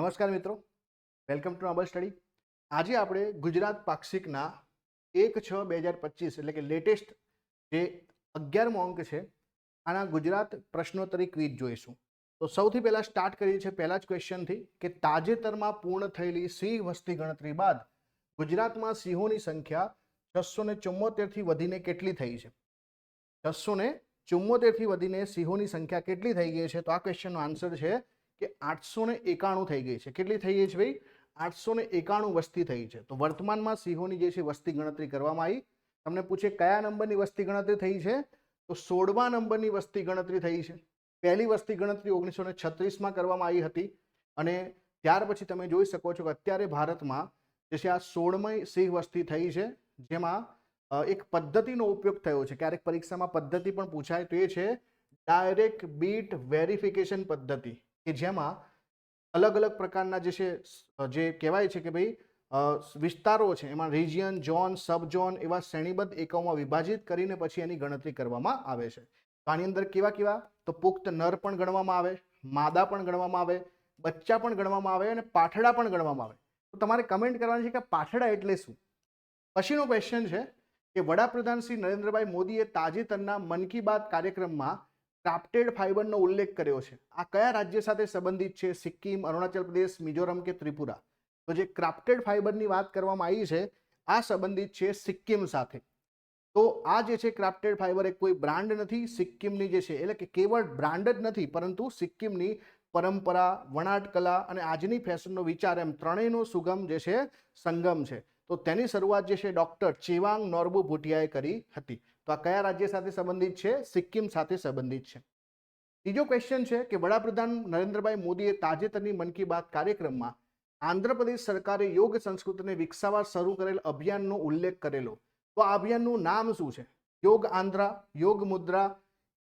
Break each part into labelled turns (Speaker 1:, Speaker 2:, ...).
Speaker 1: નમસ્કાર મિત્રો. Welcome to Nobel study આજે આપણે ગુજરાત પાક્ષિકના એક છ બે હજાર પચીસ એટલે કે લેટેસ્ટ જે અગિયારમો અંક છે, આના ગુજરાત પ્રશ્નોત્તરી ક્વિઝ જોઈશું. તો સૌથી પહેલાં સ્ટાર્ટ કરીએ છીએ પહેલા જ ક્વેશ્ચનથી કે તાજેતરમાં પૂર્ણ થયેલી સિંહ વસ્તી ગણતરી બાદ ગુજરાતમાં સિંહોની સંખ્યા છસો ને ચુમ્મોતેરથી વધીને કેટલી થઈ છે? છસો ને ચુમ્મોતેરથી વધીને સિંહોની સંખ્યા કેટલી થઈ ગઈ છે? તો આ ક્વેશ્ચનનો આન્સર છે કે આઠસો ને એકાણું થઈ ગઈ છે. કેટલી થઈ ગઈ છે ભાઈ? આઠસો ને એકાણું વસ્તી થઈ છે. તો વર્તમાનમાં સિંહોની જે છે વસ્તી ગણતરી કરવામાં આવી. તમને પૂછે કયા નંબરની વસ્તી ગણતરી થઈ છે? તો સોળમા નંબરની વસ્તી ગણતરી થઈ છે. પહેલી વસ્તી ગણતરી ઓગણીસો ને છત્રીસમાં કરવામાં આવી હતી. અને ત્યાર પછી તમે જોઈ શકો છો કે અત્યારે ભારતમાં જે છે આ સોળમય સિંહ વસ્તી થઈ છે, જેમાં એક પદ્ધતિનો ઉપયોગ થયો છે. ક્યારેક પરીક્ષામાં પદ્ધતિ પણ પૂછાય તો એ છે, ડાયરેક્ટ બીટ વેરિફિકેશન પદ્ધતિ. કે જેમાં અલગ અલગ પ્રકારના જે છે જે કહેવાય છે કે ભાઈ વિસ્તારો છે, એમાં રિજિયન, ઝોન સબ ઝોન એવા શ્રેણીબદ્ધ એકમોમાં વિભાજિત કરીને પછી એની ગણતરી કરવામાં આવે છે. આની અંદર કેવા કેવા? તો પુખ્ત નર પણ ગણવામાં આવે, માદા પણ ગણવામાં આવે, બચ્ચા પણ ગણવામાં આવે અને પાઠડા પણ ગણવામાં આવે. તો તમારે કમેન્ટ કરવાની છે કે પાઠડા એટલે શું? પછીનો ક્વેશ્ચન છે કે વડાપ્રધાન શ્રી નરેન્દ્રભાઈ મોદીએ તાજેતરના મન કી બાત કાર્યક્રમમાં ક્રાફ્ટેડ ફાઇબરનો ઉલ્લેખ કર્યો છે. આ કયા રાજ્ય સાથે સંબંધિત છે? સિક્કિમ, અરુણાચલ પ્રદેશ, મિઝોરમ કે ત્રિપુરા? તો જે ક્રાફ્ટેડ ફાઇબરની વાત કરવામાં આવી છે, આ સંબંધિત છે સિક્કિમ સાથે. તો આ જે છે ક્રાફ્ટેડ ફાઇબર એ કોઈ બ્રાન્ડ નથી. સિક્કિમની જે છે, એટલે કે કેવળ બ્રાન્ડ જ નથી, પરંતુ સિક્કિમની પરંપરા, વણાટ કલા અને આજની ફેશનનો વિચાર એમ ત્રણેયનો સુગમ જે છે, સંગમ છે. તો તેની શરૂઆત જે છે ડૉક્ટર ચેવાંગ નોર્બુ ભુટિયાએ કરી હતી. તો આ કયા રાજ્ય સાથે સંબંધિત છે? સિક્કિમ સાથે સંબંધિત છે. ત્રીજો ક્વેશ્ચન છે કે વડાપ્રધાન નરેન્દ્રભાઈ મોદીએ તાજેતરની મન કી બાત કાર્યક્રમમાં આંધ્રપ્રદેશ સરકારે યોગ સંસ્કૃતિને વિકસાવવા શરૂ કરેલ અભિયાનનો ઉલ્લેખ કરેલો. તો આ અભિયાનનું નામ શું છે? યોગ આંધ્રા, યોગ મુદ્રા,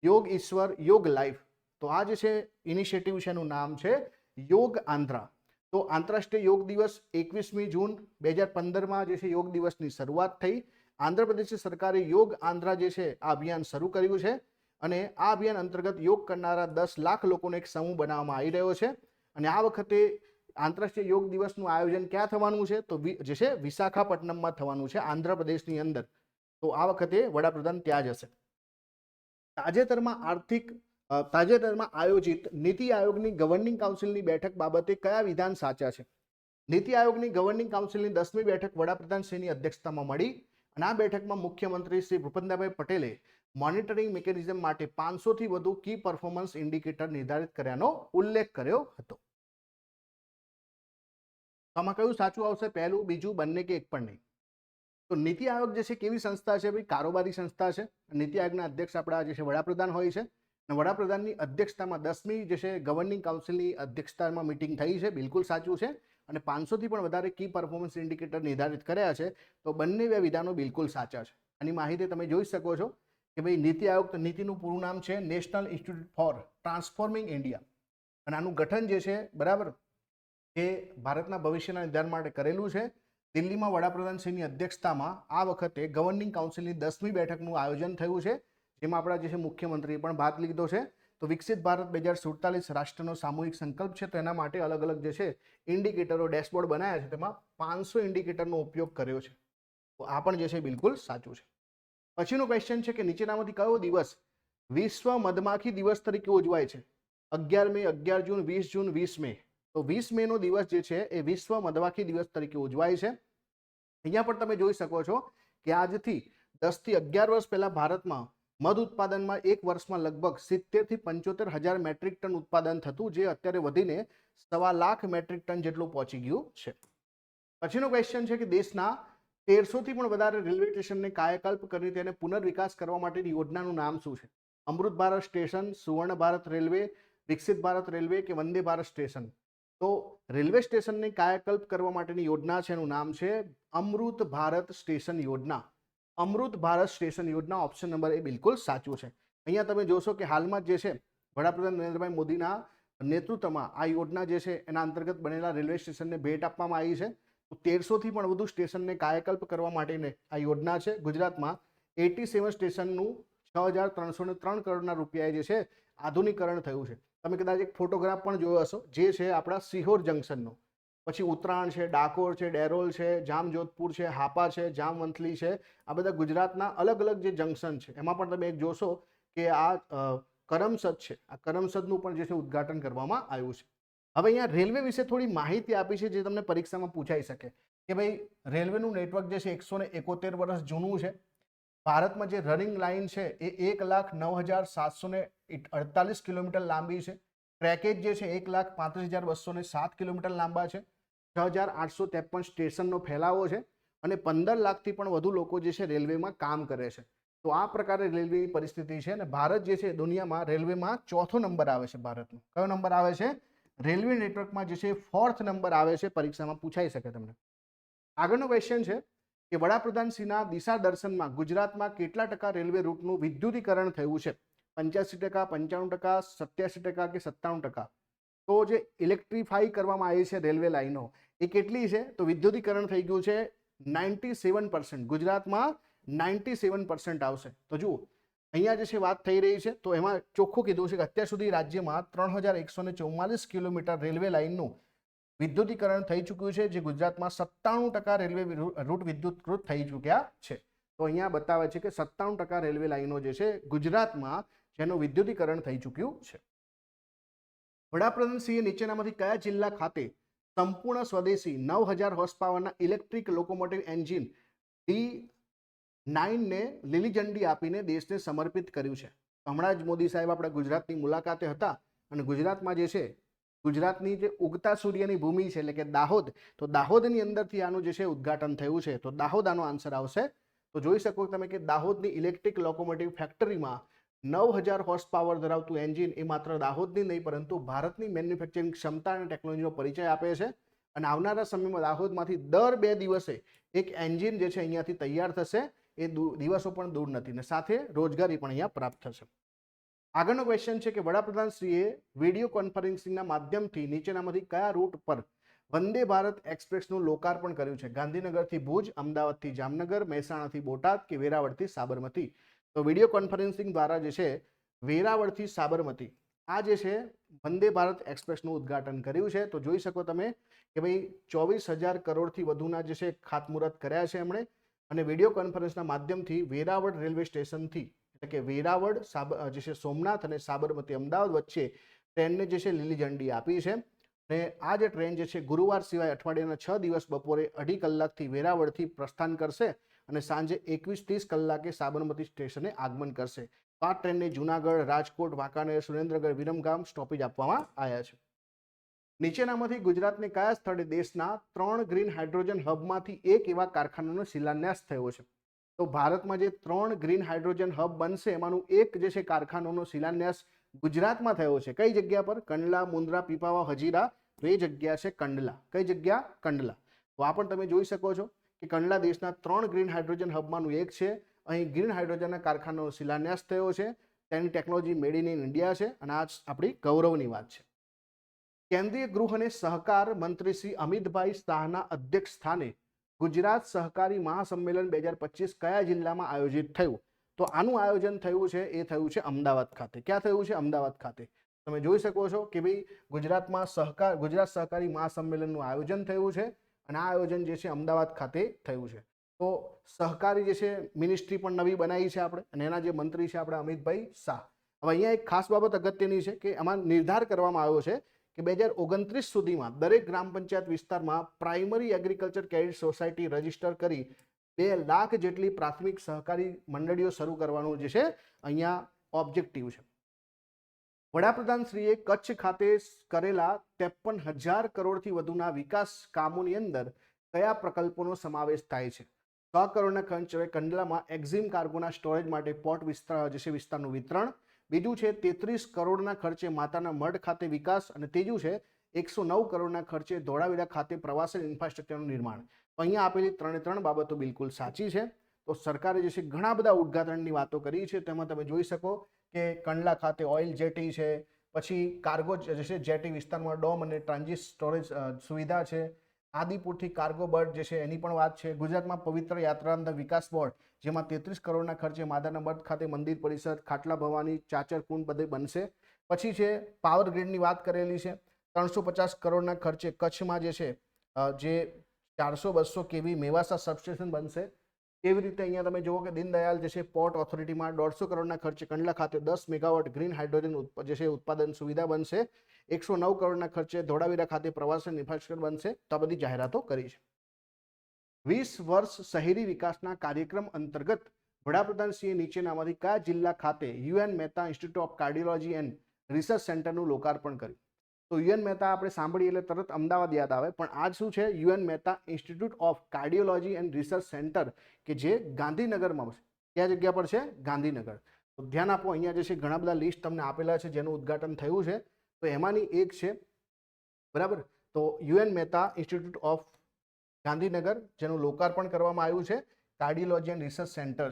Speaker 1: યોગ ઈશ્વર, યોગ લાઈફ. તો આ જે છે ઇનિશિયેટિવ છે એનું નામ છે યોગ આંધ્રા. તો આંતરરાષ્ટ્રીય યોગ દિવસ એકવીસમી જૂન બે હજાર પંદરમાં જે છે યોગ દિવસની શરૂઆત થઈ. આંધ્રપ્રદેશ સરકારે યોગ આંધ્રા જે છે, આ અભિયાન શરૂ કર્યું છે અને આ અભિયાન અંતર્ગત યોગ કરનારા દસ લાખ લોકોનો એક સમૂહ બનાવવામાં આવી રહ્યો છે. અને આ વખતે આંતરરાષ્ટ્રીય યોગ દિવસનું આયોજન ક્યાં થવાનું છે? તો જે છે, વિશાખાપટ્ટનમમાં થવાનું છે, આંધ્રપ્રદેશની અંદર. તો આ વખતે વડાપ્રધાન ત્યાં જ હશે. તાજેતરમાં આર્થિક તાજેતરમાં આયોજિત નીતિ આયોગની ગવર્નિંગ કાઉન્સિલની બેઠક બાબતે કયા વિધાન સાચા છે? નીતિ આયોગની ગવર્નિંગ કાઉન્સિલની દસમી બેઠક વડાપ્રધાન શ્રીની અધ્યક્ષતામાં મળી. અને આ બેઠકમાં મુખ્યમંત્રી શ્રી ભૂપેન્દ્રભાઈ પટેલે મોનિટરિંગ મિકેનિઝમ માટે પાંચસોથી વધુ કી પરફોર્મન્સ ઇન્ડિકેટર નિર્ધારિત કર્યાનો ઉલ્લેખ કર્યો હતો. આમાં કયું સાચું આવશે, પહેલું, બીજું, બંને કે એક પણ નહીં? તો નીતિ આયોગ જે છે, કેવી સંસ્થા છે? ભાઈ, કારોબારી સંસ્થા છે. નીતિ આયોગના અધ્યક્ષ આપણા જે છે, વડાપ્રધાન હોય છે. અને વડાપ્રધાનની અધ્યક્ષતામાં દસમી જે છે ગવર્નિંગ કાઉન્સિલની અધ્યક્ષતામાં મિટિંગ થઈ છે. બિલકુલ સાચું છે. અને પાંચસોથી પણ વધારે કી પરફોર્મન્સ ઇન્ડિકેટર નિર્ધારિત કર્યા છે, તો બંને બે વિધાનો બિલકુલ સાચા છે. આની માહિતી તમે જોઈ શકો છો કે ભાઈ નીતિ આયોગ નીતિનું પૂરું નામ છે national institute for transforming India અને આનું ગઠન જે છે, બરાબર? એ ભારતના ભવિષ્યના નિર્ધાર માટે કરેલું છે. દિલ્હીમાં વડાપ્રધાનશ્રીની અધ્યક્ષતામાં આ વખતે ગવર્નિંગ કાઉન્સિલની દસમી બેઠકનું આયોજન થયું છે, જેમાં આપણા જે છે મુખ્યમંત્રીએ પણ ભાગ લીધો છે. તો વિકસિત ભારત બે હજાર સુડતાલીસ રાષ્ટ્રનો સામૂહિક સંકલ્પ છે તો એના માટે અલગ અલગ જે છે ઇન્ડિકેટરો, ડેશબોર્ડ બનાવ્યા છે તેમાં પાંચસો ઇન્ડિકેટરનો ઉપયોગ કર્યો છે. તો આ પણ જે છે બિલકુલ સાચું છે. પછીનો ક્વેશ્ચન છે કે નીચેનામાંથી કયો દિવસ વિશ્વ મધમાખી દિવસ તરીકે ઉજવાય છે? અગિયાર મે, અગિયાર જૂન, વીસ જૂન, વીસ મે. તો વીસ મેનો દિવસ જે છે એ વિશ્વ મધમાખી દિવસ તરીકે ઉજવાય છે. અહીંયા પણ તમે જોઈ શકો છો કે આજથી દસથી અગિયાર વર્ષ પહેલા ભારતમાં મધ ઉત્પાદનમાં એક વર્ષમાં લગભગ સિત્તેરથી પંચોતેર હજાર મેટ્રિક ટન ઉત્પાદન થતું, જે અત્યારે વધીને સવા લાખ મેટ્રિક ટન જેટલું પહોંચી ગયું છે. પછીનો ક્વેશ્ચન છે કે દેશના તેરસોથી પણ વધારે રેલવે સ્ટેશનને કાયાકલ્પ કરી તેને પુનર્વિકાસ કરવા માટેની યોજનાનું નામ શું છે? અમૃત ભારત સ્ટેશન, સુવર્ણ ભારત રેલવે, વિકસિત ભારત રેલવે કે વંદે ભારત સ્ટેશન? તો રેલવે સ્ટેશનને કાયાકલ્પ કરવા માટેની યોજના છે એનું નામ છે Amrit Bharat station Yojana. Amrit Bharat station Yojana option number A બિલકુલ સાચું છે. અહીંયા તમે જોશો કે હાલમાં જે છે, વડાપ્રધાન નરેન્દ્રભાઈ મોદીના નેતૃત્વમાં આ યોજના જે છે, એના અંતર્ગત બનેલા રેલવે સ્ટેશનને ભેટ આપવામાં આવી છે. તો તેરસોથી પણ વધુ સ્ટેશનને કાયાકલ્પ કરવા માટેની આ યોજના છે. ગુજરાતમાં એટી સેવન સ્ટેશનનું છ હજાર ત્રણસો ને ત્રણ કરોડના રૂપિયાએ જે છે, આધુનિકરણ થયું છે. તમે કદાચ એક ફોટોગ્રાફ પણ જોયો હશો. જે છે આપણા સિહોર જંકશનનો પછી ઉત્તરાયણ છે, ડાકોર છે, ડેરોલ છે, જામજોધપુર છે, હાપા છે, જામવંથલી છે, આ બધા ગુજરાતના અલગ અલગ જે જંકશન છે, એમાં પણ તમે એક જોશો કે આ કરમસદ છે. આ કરમસદનું પણ જે છે ઉદ્ઘાટન કરવામાં આવ્યું છે. હવે અહીંયા રેલવે વિશે થોડી માહિતી આપી છે જે તમને પરીક્ષામાં પૂછાઈ શકે. કે ભાઈ, રેલવેનું નેટવર્ક જે છે એકસો ને એકોતેર વર્ષ જૂનું છે. ભારતમાં જે રનિંગ લાઇન છે એ એક લાખ નવ હજાર સાતસો ને અડતાલીસ કિલોમીટર લાંબી છે. ટ્રેકેજ જે છે એક લાખ પાંત્રીસ હજાર બસો ને સાત કિલોમીટર લાંબા છે. છ હજાર આઠસો ત્રેપન સ્ટેશનનો ફેલાવો છે અને પંદર લાખથી પણ વધુ લોકો જે છે રેલવેમાં કામ કરે છે. તો આ પ્રકારે રેલવેની પરિસ્થિતિ છે અને ભારત જે છે દુનિયામાં રેલવેમાં ચોથો નંબર આવે છે ભારતનો. કયો નંબર આવે છે? રેલવે નેટવર્કમાં જે છે ફોર્થ નંબર આવે છે પરીક્ષામાં પૂછાઈ શકે તમને. આગળનો ક્વેશ્ચન છે કે વડાપ્રધાનશ્રીના દિશા દર્શનમાં ગુજરાતમાં કેટલા ટકા રેલવે રૂટનું વિદ્યુતીકરણ થયું છે? પંચ્યાસી ટકા, પંચાણું ટકા, સત્યાસી ટકા કે સત્તાણું ટકા? તો જે ઇલેક્ટ્રિફાઈ કરવામાં આવી છે રેલવે લાઈનો એ કેટલી છે? તો વિદ્યુતીકરણ થઈ ગયું છે નાઇન્ટી સેવન પર્સન્ટ. ગુજરાતમાં નાઇન્ટી સેવન પર્સન્ટ આવશે. તો જુઓ, અહીંયા જે છે વાત થઈ રહી છે, તો એમાં ચોખ્ખું કીધું છે કે અત્યાર સુધી રાજ્યમાં ત્રણ હજાર એકસો ને ચૌમાલીસ કિલોમીટર રેલવે લાઇનનું વિદ્યુતીકરણ થઈ ચૂક્યું છે, જે ગુજરાતમાં સત્તાણું ટકા રેલવે રૂટ વિદ્યુતકૃત થઈ ચૂક્યા છે. તો અહીંયા બતાવે છે કે સત્તાણું ટકા રેલવે લાઇનો જે છે ગુજરાતમાં જેનું વિદ્યુતીકરણ થઈ ચૂક્યું છે. વડાપ્રધાન વડાપ્રધાનશ્રીએ નીચેનામાંથી કયા જિલ્લા ખાતે સંપૂર્ણ સ્વદેશી નવ હજાર હોર્સ પાવરના ઇલેક્ટ્રિક લોકોમોટિવ એન્જિન ડી નાઇનને લીલી ઝંડી આપીને દેશને સમર્પિત કર્યું છે. હમણાં જ મોદી સાહેબ આપણા ગુજરાતની મુલાકાતે હતા અને ગુજરાતમાં જે છે, ગુજરાતની જે ઉગતા સૂર્યની ભૂમિ છે એટલે કે દાહોદ, તો દાહોદની અંદરથી આનું જે છે ઉદ્ઘાટન થયું છે. તો દાહોદ આનો આન્સર આવશે. તો જોઈ શકો તમે કે દાહોદની ઇલેક્ટ્રિક લોકોમોટિવ ફેક્ટરીમાં નવ હજાર હોર્સ પાવર ધરાવતું એન્જિન એ માત્ર દાહોદની નહીં, પરંતુ ભારતની મેન્યુફેક્ચરિંગ ક્ષમતા અને ટેકનોલોજીનો પરિચય આપે છે. અને આવનારા સમયમાં દાહોદમાંથી દર બે દિવસે એક એન્જિન જે છે અહીંયાથી તૈયાર થશે. એ દિવસો પણ દૂર નથી ને સાથે રોજગારી પણ અહીંયા પ્રાપ્ત થશે. આગળનો ક્વેશ્ચન છે કે વડાપ્રધાનશ્રીએ વીડિયો કોન્ફરન્સિંગના માધ્યમથી નીચેનામાંથી કયા રૂટ પર વંદે ભારત એક્સપ્રેસનું લોકાર્પણ કર્યું છે? ગાંધીનગરથી ભુજ, અમદાવાદથી જામનગર, મહેસાણાથી બોટાદ કે વેરાવળથી સાબરમતી? તો વીડિયો કોન્ફરન્સિંગ દ્વારા જે છે, વેરાવળથી સાબરમતી. આ જે છે, વંદે ભારત એક્સપ્રેસનું ઉદ્ઘાટન કર્યું છે. તો જોઈ શકો તમે કે ભાઈ ચોવીસ હજાર કરોડથી વધુના જે છે, ખાતમુહૂર્ત કર્યા છે એમણે. અને વીડિયો કોન્ફરન્સના માધ્યમથી વેરાવળ રેલવે સ્ટેશનથી, એટલે કે વેરાવળ સાબ, જે છે, સોમનાથ અને સાબરમતી અમદાવાદ વચ્ચે ટ્રેનને જે છે લીલી ઝંડી આપી છે. અને આ જે ટ્રેન જે છે, ગુરુવાર સિવાય અઠવાડિયાના છ દિવસ બપોરે અઢી કલાકથી વેરાવળથી પ્રસ્થાન કરશે અને સાંજે એકવીસ ત્રીસ કલાકે સાબરમતી સ્ટેશને આગમન કરશે. આ ટ્રેનને જુનાગઢ, રાજકોટ, વાંકાનેર, સુરેન્દ્રનગર, વિરમગામ સ્ટોપેજ આપવામાં આવ્યા છે. નીચેનામાંથી ગુજરાતને કયા સ્થળે દેશના ત્રણ ગ્રીન હાઇડ્રોજન હબમાંથી એક એવા કારખાનાનો શિલાન્યાસ થયો છે? તો ભારતમાં જે ત્રણ ગ્રીન હાઇડ્રોજન હબ બનશે, એમાંનું એક જે છે, કારખાનાનો શિલાન્યાસ ગુજરાતમાં થયો છે. કઈ જગ્યા પર? કંડલા, મુન્દ્રા, પીપાવા, હજીરા? તો એ જગ્યા છે કંડલા. કઈ જગ્યા? કંડલા. તો આ પણ તમે જોઈ શકો છો કે કંડલા દેશના ત્રણ ગ્રીન હાઇડ્રોજન હબમાંનું એક છે. અહીં ગ્રીન હાઇડ્રોજનના કારખાનાનો શિલાન્યાસ થયો છે. તેની ટેકનોલોજી મેડ ઇન ઇન્ડિયા છે અને આ આપણી ગૌરવની વાત છે. કેન્દ્રીય ગૃહ અને સહકાર મંત્રી શ્રી અમિતભાઈ શાહના અધ્યક્ષ સ્થાને ગુજરાત સહકારી મહાસંમેલન બે હજાર પચીસ કયા જિલ્લામાં આયોજિત થયું? તો આનું આયોજન થયું છે, એ થયું છે અમદાવાદ ખાતે. ક્યાં થયું છે અમદાવાદ ખાતે? તમે જોઈ શકો છો કે ભાઈ ગુજરાતમાં સહકાર, ગુજરાત સહકારી મહાસંમેલનનું આયોજન થયું છે અને આ આયોજન જે છે અમદાવાદ ખાતે થયું છે. તો સહકારી જે છે મિનિસ્ટ્રી પણ નવી બનાવી છે આપણે અને એના જે મંત્રી છે આપણે અમિતભાઈ શાહ. હવે અહીંયા એક ખાસ બાબત અગત્યની છે કે આમાં નિર્ધાર કરવામાં આવ્યો છે કે બે હજાર ઓગણત્રીસ સુધીમાં દરેક ગ્રામ પંચાયત વિસ્તારમાં primary agriculture credit society register કરી બે લાખ જેટલી પ્રાથમિક સહકારી મંડળીઓ શરૂ કરવાનું જે છે, અહીંયા ઓબ્જેક્ટિવ છે. વડાપ્રધાનશ્રીએ કચ્છ ખાતે કરેલા ત્રેપન હજાર કરોડથી વધુના વિકાસ કામોની અંદર કયા પ્રકલ્પોનો સમાવેશ થાય છે? છ કરોડના ખર્ચે કંડલામાં એક્ઝિમ કાર્ગોના સ્ટોરેજ માટે પોર્ટ વિસ્તાર જે છે, વિસ્તારનું વિતરણ. બીજું છે, તેત્રીસ કરોડના ખર્ચે માતાના મઢ ખાતે વિકાસ અને ત્રીજું છે એકસો નવ કરોડના ખર્ચે ધોળાવીરા ખાતે પ્રવાસન ઇન્ફ્રાસ્ટ્રક્ચરનું નિર્માણ. અહીંયા આપેલી ત્રણે ત્રણ બાબતો બિલકુલ સાચી છે. તો સરકારે જે છે ઘણા બધા ઉદ્ઘાટનની વાતો કરી છે. તેમાં તમે જોઈ શકો કે કંડલા ખાતે ઓઇલ જેટી છે, પછી કાર્ગો જે છે જેટી વિસ્તારમાં ડોમ અને ટ્રાન્ઝિટ સ્ટોરેજ સુવિધા છે. આદિપુરથી કાર્ગો બર્ડ જે છે એની પણ વાત છે. ગુજરાતમાં પવિત્ર યાત્રાના વિકાસ બોર્ડ, જેમાં તેત્રીસ કરોડના ખર્ચે માદાના મઠ ખાતે મંદિર પરિસર, ખાટલા ભવાની, ચાચર કુંડ બધે બનશે. પછી છે પાવર ગ્રીડની વાત કરેલી છે. ત્રણસો પચાસ કરોડના ખર્ચે કચ્છમાં જે છે જે ચારસો બસો કેવી મેવાસા સબસ્ટેશન બનશે એવી રીતે અહીંયા તમે જુઓ કે દીનદયાલ જે છે, પોર્ટ ઓથોરિટીમાં દોઢસો કરોડના ખર્ચે કંડલા ખાતે દસ મેગાવોટ ગ્રીન હાઇડ્રોજન જે છે, ઉત્પાદન સુવિધા બનશે. એકસો નવ કરોડના ખર્ચે ધોળાવીરા ખાતે પ્રવાસન ઇન્ફ્રાસ્ટ્રક્ચર બનશે. તો બધી જાહેરાતો કરી છે. વીસ વર્ષ શહેરી વિકાસના કાર્યક્રમ અંતર્ગત વડાપ્રધાનશ્રીએ નીચેનામાંથી કયા જિલ્લા ખાતે UN Mehta institute of cardiology and research સેન્ટરનું લોકાર્પણ કર્યું. તો યુએન મહેતા આપણે સાંભળીએ એટલે તરત અમદાવાદ યાદ આવે. પણ આજ શું છે? UN Mehta institute of cardiology and research centre કે જે ગાંધીનગરમાં છે. કયા જગ્યા પર છે? ગાંધીનગર. તો ધ્યાન આપો, અહીંયા જે છે ઘણા બધા લિસ્ટ તમને આપેલા છે, જેનું ઉદ્ઘાટન થયું છે. તો એમાંની એક છે, બરાબર? તો UN Mehta institute of Gandhinagar, જેનું લોકાર્પણ કરવામાં આવ્યું છે કાર્ડિયોલોજી એન્ડ રિસર્ચ સેન્ટર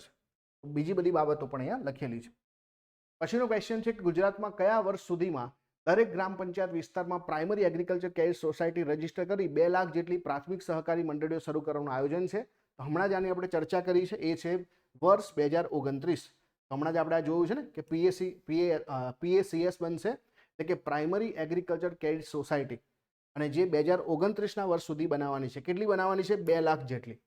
Speaker 1: બીજી બધી બાબતો પણ અહીંયા લખેલી છે. પછીનો ક્વેશ્ચન છે કે ગુજરાતમાં કયા વર્ષ સુધીમાં દરેક ગ્રામ પંચાયત વિસ્તારમાં primary agriculture care society register કરી બે લાખ જેટલી પ્રાથમિક સહકારી મંડળીઓ શરૂ કરવાનું આયોજન છે. તો હમણાં જ આની આપણે ચર્ચા કરી છે, એ છે વર્ષ બે હજાર ઓગણત્રીસ. હમણાં જ આપણે આ જોયું છે ને કે પીએસસી, પીએ પીએસીએસ બનશે એટલે કે પ્રાઇમરી એગ્રીકલ્ચર કેર સોસાયટી. અને જે બે હજાર ઓગણત્રીસના વર્ષ સુધી બનાવવાની છે. કેટલી બનાવવાની છે? બે લાખ જેટલી.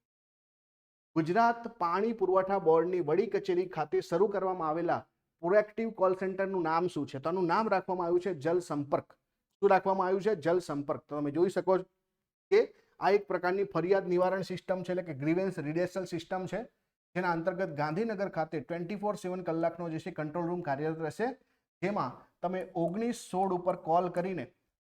Speaker 1: ગુજરાત પાણી પુરવઠા બોર્ડની વડી કચેરી ખાતે શરૂ કરવામાં આવેલા પ્રોએક્ટિવ કોલ સેન્ટરનું નામ શું છે? તો આનું નામ રાખવામાં આવ્યું છે જલ સંપર્ક. શું રાખવામાં આવ્યું છે? જલ સંપર્ક. તો તમે જોઈ શકો કે આ એક પ્રકારની ફરિયાદ નિવારણ સિસ્ટમ છે, એટલે કે ગ્રીવેન્સ રિડેશનલ સિસ્ટમ છે, જેના અંતર્ગત ગાંધીનગર ખાતે ટ્વેન્ટી ફોર સેવન કલાકનો જે છે કંટ્રોલ રૂમ કાર્યરત રહેશે. જેમાં તમે ઓગણીસ સોળ ઉપર કોલ કરીને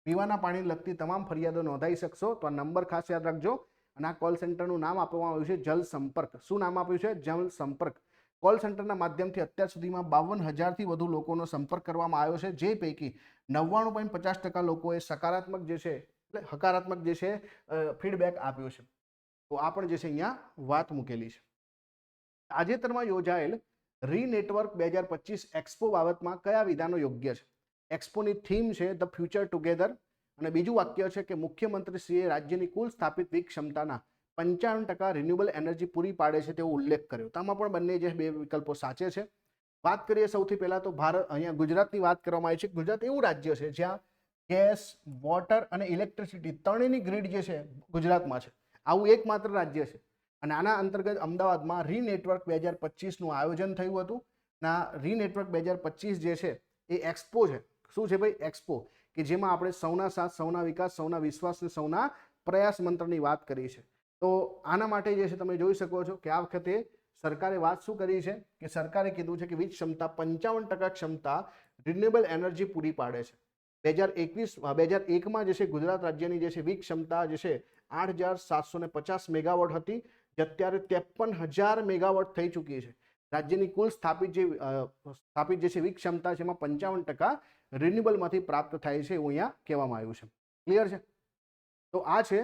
Speaker 1: પીવાના પાણીને લગતી તમામ ફરિયાદો નોંધાઈ શકશો. તો આ નંબર ખાસ યાદ રાખજો. અને આ કોલ સેન્ટરનું નામ આપવામાં આવ્યું છે જલ સંપર્ક. શું નામ આપ્યું છે? જલ સંપર્ક. કોલ સેન્ટરના માધ્યમથી અત્યાર સુધીમાં બાવન હજારથી વધુ લોકોનો સંપર્ક કરવામાં આવ્યો છે, જે પૈકી નવ્વાણું પોઈન્ટ પચાસ ટકા લોકોએ સકારાત્મક જે છે, એટલે હકારાત્મક જે છે ફીડબેક આપ્યો છે. તો આ પણ જે છે અહીંયા વાત મૂકેલી છે. તાજેતરમાં યોજાયેલ રીનેટવર્ક બે હજાર પચીસ એક્સપો બાબતમાં કયા વિધાનો યોગ્ય છે? એક્સપોની થીમ છે ધ ફ્યુચર ટુગેધર અને બીજું વાક્ય છે કે મુખ્યમંત્રીશ્રીએ રાજ્યની કુલ સ્થાપિત વીક ક્ષમતાના પંચાવન ટકા રિન્યુએબલ એનર્જી પૂરી પાડે છે તેવો ઉલ્લેખ કર્યો. તો આમાં પણ બંને જે બે વિકલ્પો સાચે છે. વાત કરીએ સૌથી પહેલાં તો ભારત, અહીંયા ગુજરાતની વાત કરવામાં આવી છે. ગુજરાત એવું રાજ્ય છે જ્યાં ગેસ, વોટર અને ઇલેક્ટ્રિસિટી ત્રણેયની ગ્રીડ જે છે ગુજરાતમાં છે. આવું એકમાત્ર રાજ્ય છે. અને આના અંતર્ગત અમદાવાદમાં રીનેટવર્ક બે હજાર પચીસનું આયોજન થયું હતું. ના રી રીનેટવર્ક બે હજાર પચીસ જે છે એ એક્સપો છે. શું છે ભાઈ? એક્સપો કે જેમાં આપણે સૌના સાથ, સૌના વિકાસ, સૌના વિશ્વાસ અને સૌના પ્રયાસ મંત્રની વાત કરી છે તો આના માટે જે છે તમે જોઈ શકો છો કે આ વખતે સરકારે વાત શું કરી છે કે સરકારે કીધું છે કે વીજ ક્ષમતા પંચાવન ટકા ક્ષમતા રિન્યુએબલ એનર્જી પૂરી પાડે છે. બે હજાર એકવીસ બે હજાર એકમાં જે છે ગુજરાત રાજ્યની જે છે વીજ ક્ષમતા જે છે આઠ હજાર સાતસો ને પચાસ મેગાવોટ હતી, જે અત્યારે ત્રેપન હજાર મેગાવોટ થઈ ચૂકી છે. રાજ્યની કુલ સ્થાપિત જે સ્થાપિત જે છે વીજ ક્ષમતા છે એમાં પંચાવન ટકા રિન્યુએબલમાંથી પ્રાપ્ત થાય છે એવું અહીંયા કહેવામાં આવ્યું છે. ક્લિયર છે? તો આ છે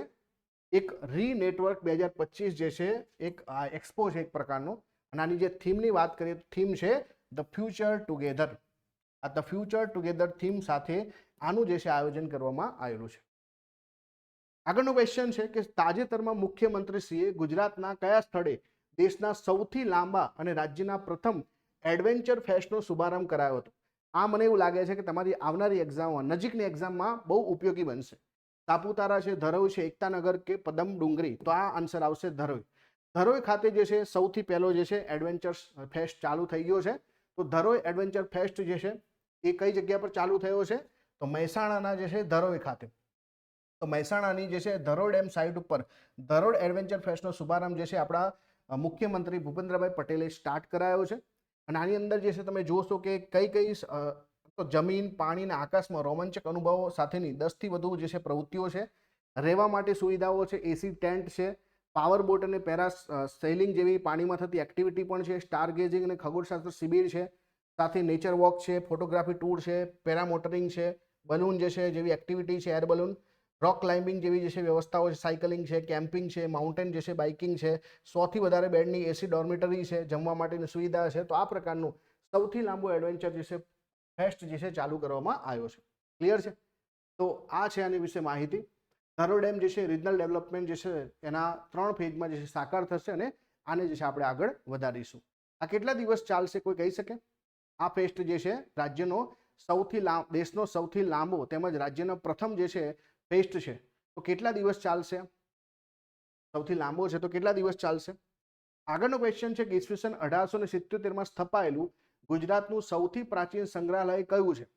Speaker 1: એક રીનેટવર્ક બે હજાર પચીસ જે છે, એક એક્સપો છે એક પ્રકારનો, અને આની જે થીમની વાત કરીએ તો થીમ છે ધ ફ્યુચર ટુગેધર આ ધ ફ્યુચર ટુગેધર થીમ સાથે આનું જે છે આયોજન કરવામાં આવેલું છે. આગળનો ક્વેશ્ચન છે કે તાજેતરમાં મુખ્યમંત્રીશ્રીએ ગુજરાતના કયા સ્થળે દેશના સૌથી લાંબા અને રાજ્યના પ્રથમ એડવેન્ચર ફેસ્ટનો શુભારંભ કરાયો હતો? આ મને એવું લાગે છે કે તમારી આવનારી એક્ઝામમાં નજીકની એક્ઝામમાં બહુ ઉપયોગી બનશે. સાપુતારા છે ધરોઈ છે એકતાનગર કે પદમ ડુંગરી, તો આ આન્સર આવશે ધરોઈ. ધરોઈ ખાતે જે છે, સૌથી પહેલો જે છે એડવેન્ચર ફેસ્ટ ચાલુ થઈ ગયો છે. તો ધરોઈ એડવેન્ચર ફેસ્ટ જે છે, એ કઈ જગ્યા પર ચાલુ થયો છે? તો મહેસાણાના જે છે, ધરોઈ ખાતે. તો મહેસાણાની જે છે ધરોડ ડેમ સાઇટ ઉપર. ધરોડ એડવેન્ચર ફેસ્ટનો શુભારંભ જે છે, આપણા મુખ્યમંત્રી ભૂપેન્દ્રભાઈ પટેલે સ્ટાર્ટ કરાયો છે. અને આની અંદર જે છે, તમે જોશો કે કઈ કઈ તો જમીન, પાણી અને આકાશમાં રોમાંચક અનુભવો સાથેની દસથી વધુ જે છે પ્રવૃત્તિઓ છે, રહેવા માટે સુવિધાઓ છે, એસી ટેન્ટ છે, પાવર બોટ અને પેરા સેલિંગ જેવી પાણીમાં થતી એક્ટિવિટી પણ છે, સ્ટાર ગેઝિંગ અને ખગોળશાસ્ત્ર શિબિર છે, સાથે નેચર વોક છે, ફોટોગ્રાફી ટૂર છે પેરામોટરિંગ છે, બલૂન જે છે જેવી એક્ટિવિટી છે, એર બલૂન, રોક ક્લાઇમ્બિંગ જેવી જે છે વ્યવસ્થાઓ છે, સાયકલિંગ છે, કેમ્પિંગ છે, માઉન્ટેન જે છે, બાઇકિંગ છે, સોથી વધારે બેડની એસી ડોર્મિટરી છે, જમવા માટેની સુવિધા છે, તો આ પ્રકારનું સૌથી લાંબુ એડવેન્ચર જે છે ફેસ્ટ જે છે ચાલુ કરવામાં આવ્યો છે. ક્લિયર છે? તો આ છે આની વિશે માહિતી. ધારો ડેમ જે છે રિજનલ ડેવલપમેન્ટ જે છે, એના ત્રણ ફેઝમાં જે છે સાકાર થશે અને આને જે છે આપણે આગળ વધારીશું. આ કેટલા દિવસ ચાલશે કોઈ કહી શકે? આ ફેસ્ટ જે છે, રાજ્યનો સૌથી લાંબ દેશનો સૌથી લાંબો તેમજ રાજ્યનો પ્રથમ જે છે ફેસ્ટ છે. તો કેટલા દિવસ ચાલશે? સૌથી લાંબો છે તો કેટલા દિવસ ચાલશે? આગળનો ક્વેશ્ચન છે કે ઈસવીસન અઢારસો ને સિત્યોતેરમાં સ્થપાયેલું ગુજરાતનું સૌથી પ્રાચીન સંગ્રહાલય કયું છે?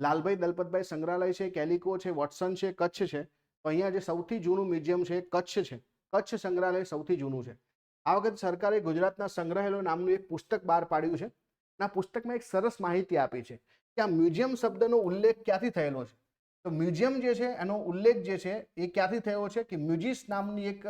Speaker 1: લાલભાઈ દલપતભાઈ સંગ્રહાલય છે, કેલિકો છે, વોટસન છે, કચ્છ છે. તો અહીંયા જે સૌથી જૂનું મ્યુઝિયમ છે કચ્છ છે. કચ્છ સંગ્રહાલય સૌથી જૂનું છે. આ વખત સરકારે ગુજરાતના સંગ્રહાલયો નામનું એક પુસ્તક બહાર પાડ્યું છે. આ પુસ્તકમાં એક સરસ માહિતી આપી છે કે આ મ્યુઝિયમ શબ્દનો ઉલ્લેખ ક્યાંથી થયેલો છે? તો મ્યુઝિયમ જે છે એનો ઉલ્લેખ જે છે એ ક્યાંથી થયો છે કે મ્યુઝિસ નામની એક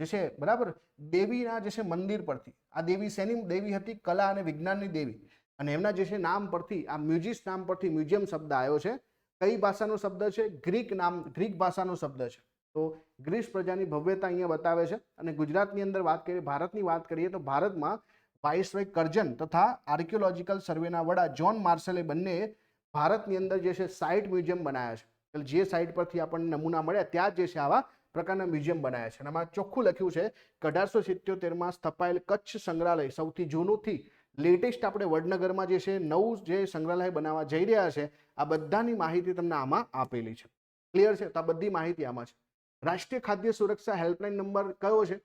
Speaker 1: જે છે, બરાબર? દેવીના જે છે, મંદિર પરથી. આ દેવી શેની દેવી હતી? કલા અને વિજ્ઞાનની દેવી. અને એમના જે છે, નામ પરથી, આ મ્યુઝિસ નામ પરથી મ્યુઝિયમ શબ્દ આવ્યો છે. કઈ ભાષાનો શબ્દ છે? ગ્રીક નામ, ગ્રીક ભાષાનો શબ્દ છે. તો ગ્રીસ પ્રજાની ભવ્યતા અહીંયા બતાવે છે. અને ગુજરાતની અંદર વાત કરીએ, ભારતની વાત કરીએ તો ભારતમાં વાઇસરોય કરજન તથા આર્કિયોલોજીકલ સર્વેના વડા જ્હોન માર્શલે બંને ભારતની અંદર જે છે, સાઇટ મ્યુઝિયમ બનાવ્યા છે. જે સાઇટ પરથી આપણને નમૂના મળ્યા, ત્યાં જે છે, આવા પ્રકારના મ્યુઝિયમ બનાવ્યા છે. અને આમાં ચોખ્ખું લખ્યું છે કે અઢારસો સિત્યોતેરમાં સ્થપાયેલ કચ્છ સંગ્રહાલય સૌથી જૂનુંથી લેટેસ્ટ આપણે વડનગરમાં જે છે, નવું જે સંગ્રહાલય બનાવવા જઈ રહ્યા છે, આ બધાની માહિતી તમને આમાં આપેલી છે. ક્લિયર છે? તો આ બધી માહિતી આમાં છે. રાષ્ટ્રીય ખાદ્ય સુરક્ષા હેલ્પલાઇન નંબર કયો છે?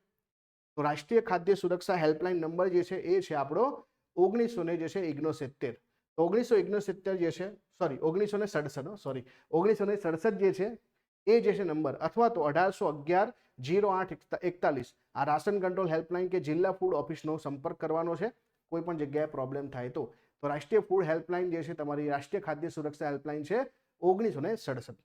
Speaker 1: તો રાષ્ટ્રીય ખાદ્ય સુરક્ષા હેલ્પલાઇન નંબર જે છે, એ છે આપણો ઓગણીસો ને જે છે ઇગ્નોસિત્તેર ઓગણીસો ઇગ્નોસિત્તેર જે છે સોરી ઓગણીસો ને સડસઠ સોરી ઓગણીસો ને સડસઠ જે છે એ જે છે નંબર અથવા તો અઢારસો અગિયાર જીરો આઠ એકતાલીસ. આ રાશન કંટ્રોલ હેલ્પલાઇન કે જિલ્લા ફૂડ ઓફિસનો સંપર્ક કરવાનો છે. કોઈ પણ જગ્યાએ પ્રોબ્લેમ થાય તો. તો રાષ્ટ્રીય ફૂડ હેલ્પલાઇન જે છે તમારી રાષ્ટ્રીય ખાદ્ય સુરક્ષા હેલ્પલાઇન છે ઓગણીસો ને સડસઠ.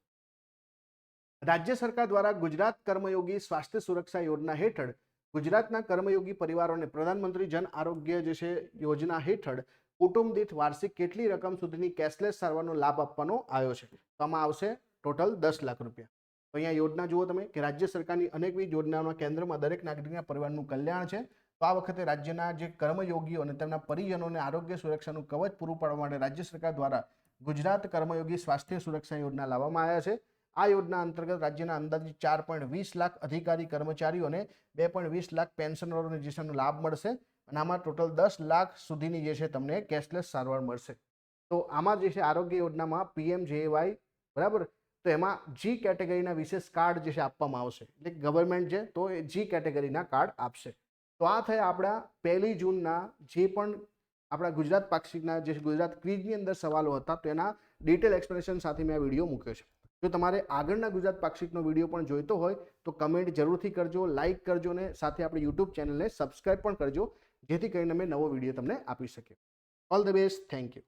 Speaker 1: રાજ્ય સરકાર દ્વારા ગુજરાત કર્મયોગી સ્વાસ્થ્ય સુરક્ષા યોજના હેઠળ ગુજરાતના કર્મયોગી પરિવારોને પ્રધાનમંત્રી જન આરોગ્ય જે છે યોજના હેઠળ કુટુંબ દીઠ વાર્ષિક કેટલી રકમ સુધીની કેશલેસ સારવારનો લાભ આપવાનો આવ્યો છે? તો આમાં આવશે ટોટલ દસ લાખ રૂપિયા. તો અહીંયા યોજના જુઓ તમે કે રાજ્ય સરકારની અનેકવિધ યોજનાઓના કેન્દ્રમાં દરેક નાગરિકના પરિવારનું કલ્યાણ છે. તો આ વખતે રાજ્યના જે કર્મયોગીઓ અને તેમના પરિજનોને આરોગ્ય સુરક્ષાનું કવચ પૂરું પાડવા માટે રાજ્ય સરકાર દ્વારા ગુજરાત કર્મયોગી સ્વાસ્થ્ય સુરક્ષા યોજના લાવવામાં આવ્યા છે. આ યોજના અંતર્ગત રાજ્યના અંદાજે ચાર પોઈન્ટ વીસ લાખ અધિકારી, કર્મચારીઓને બે પોઈન્ટ વીસ લાખ પેન્શનરોને જે છે લાભ મળશે અને આમાં ટોટલ દસ લાખ સુધીની જે છે તમને કેશલેસ સારવાર મળશે. તો આમાં જે છે આરોગ્ય યોજનામાં પીએમ જેવાય, બરાબર? તો એમાં જી કેટેગરીના વિશેષ કાર્ડ જે છે આપવામાં આવશે. એટલે ગવર્મેન્ટ છે તો એ જી કેટેગરીના કાર્ડ આપશે. તો આ થયા આપણા પહેલી જૂનના જે પણ આપણા ગુજરાત પાક્ષિકના જે ગુજરાત ક્વિઝની અંદર સવાલો હતા, તો એના ડિટેલ એક્સપ્લેનેશન સાથે મેં આ વીડિયો મૂક્યો છે. જો તમારે આગળના ગુજરાત પાક્ષિકનો વીડિયો પણ જોઈતો હોય, તો કમેન્ટ જરૂરથી કરજો લાઇક કરજો ને સાથે આપણી યુટ્યુબ ચેનલને સબસ્ક્રાઈબ પણ કરજો, જેથી કરીને અમે નવો વીડિયો તમને આપી શકીએ. All the best thank you